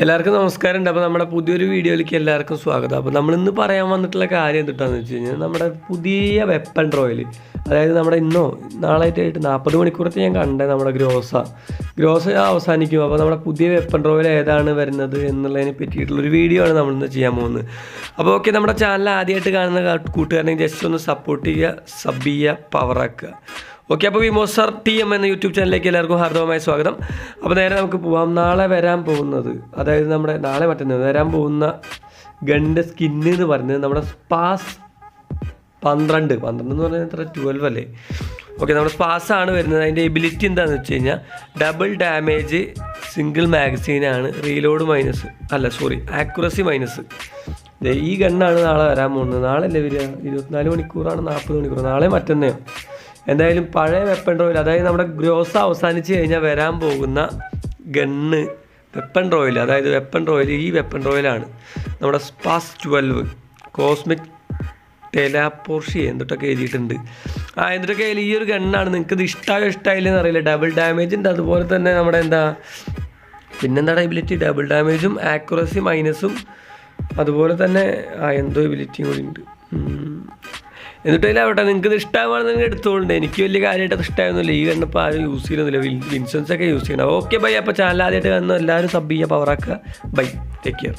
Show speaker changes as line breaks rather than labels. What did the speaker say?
എല്ലാവർക്കും നമസ്കാരം ഉണ്ട് അപ്പോൾ നമ്മുടെ പുതിയൊരു വീഡിയോയിലേക്ക് എല്ലാവർക്കും സ്വാഗതം. അപ്പോൾ നമ്മൾ ഇന്ന് പറയാൻ വന്നിട്ടുള്ള കാര്യം എന്തിട്ടാന്ന് വെച്ച് കഴിഞ്ഞാൽ നമ്മുടെ പുതിയ വെപ്പൺ റോയൽ അതായത് നമ്മുടെ ഇന്നോ നാളായിട്ടായിട്ട് നാൽപ്പത് മണിക്കൂറത്തെ ഞാൻ കണ്ടത് നമ്മുടെ ഗ്രോസ. ഗ്രോസ അവസാനിക്കും. അപ്പോൾ നമ്മുടെ പുതിയ വെപ്പൺ റോയൽ ഏതാണ് വരുന്നത് എന്നുള്ളതിനെ പറ്റിയിട്ടുള്ളൊരു വീഡിയോ ആണ് നമ്മളിന്ന് ചെയ്യാൻ പോകുന്നത്. അപ്പോൾ ഓക്കെ നമ്മുടെ ചാനൽ ആദ്യമായിട്ട് കാണുന്ന കൂട്ടുകാരനെ ജസ്റ്റ് ഒന്ന് സപ്പോർട്ട് ചെയ്യുക സബ് ചെയ്യുക പവറാക്കുക ഓക്കെ അപ്പോൾ വിമോസർ ടി എം എന്ന യൂട്യൂബ് ചാനലിലേക്ക് എല്ലാവർക്കും ഹാർദവമായ സ്വാഗതം. അപ്പോൾ നേരെ നമുക്ക് പോവാം. നാളെ വരാൻ പോകുന്നത് അതായത് നമ്മുടെ നാളെ മറ്റന്നാൾ വരാൻ പോകുന്ന ഗണ്ണിന്റെ സ്കിന്ന് എന്ന് പറയുന്നത് നമ്മുടെ സ്പാസ് പന്ത്രണ്ട്. പന്ത്രണ്ട് എന്ന് പറഞ്ഞാൽ എത്ര? ട്വൽവ് അല്ലേ? ഓക്കെ നമ്മുടെ സ്പാസ് ആണ് വരുന്നത്. അതിന്റെ എബിലിറ്റി എന്താണെന്ന് വെച്ച് കഴിഞ്ഞാൽ ഡബിൾ ഡാമേജ് സിംഗിൾ മാഗസീനാണ് റീലോഡ് മൈനസ് അല്ല സോറി ആക്യുറസി മൈനസ്. ഈ ഗണ്ണാണ് നാളെ വരാൻ പോകുന്നത്. നാളെ അല്ലേ വരിക? ഇരുപത്തിനാല് മണിക്കൂറാണ് നാൽപ്പത് മണിക്കൂർ. നാളെ മറ്റന്നെയോ? എന്തായാലും പഴയ വെപ്പൺ റോയിൽ അതായത് നമ്മുടെ ഗ്രോസ് അവസാനിച്ച് കഴിഞ്ഞാൽ വരാൻ പോകുന്ന ഗണ്ണ് വെപ്പൺ റോയിൽ അതായത് വെപ്പൺ റോയിൽ ഈ വെപ്പൺ റോയിലാണ് നമ്മുടെ സ്പാസ് ട്വൽവ് കോസ്മിക് ടെലാപോർഷി എന്തൊക്കെ എഴുതിയിട്ടുണ്ട്. ആ എന്തൊക്കെ ഈ ഒരു ഗണ്ണാണ് നിങ്ങൾക്ക് ഇത് ഇഷ്ടമായോ ഇഷ്ടമായില്ലെന്ന് അറിയില്ല. ഡബിൾ ഡാമേജ് ഉണ്ട്. അതുപോലെ തന്നെ നമ്മുടെ എന്താ പിന്നെന്താണ് എബിലിറ്റി ഡബിൾ ഡാമേജും ആക്യുറസി മൈനസും അതുപോലെ തന്നെ ആ എന്തോ എബിലിറ്റിയും കൂടി ഉണ്ട്. ഉം. എന്നിട്ടില്ല അവിടെ നിങ്ങൾക്ക് ഇത് ഇഷ്ടമാണെന്ന് എടുത്തോണ്ട് എനിക്ക് വലിയ കാര്യമായിട്ട് അത് ഇഷ്ടമായിരുന്നില്ല ഈ കണ്ടപ്പോൾ ആരും യൂസ് ചെയ്യുന്നില്ല. വിൻസൻസ് ഒക്കെ യൂസ് ചെയ്യണം ഓക്കെ ബൈ അപ്പോൾ ചാനൽ ആദ്യമായിട്ട് കാണുന്ന എല്ലാവരും സബ് ചെയ്യുക പവറാക്കുക ബൈ ടേക്ക് കെയർ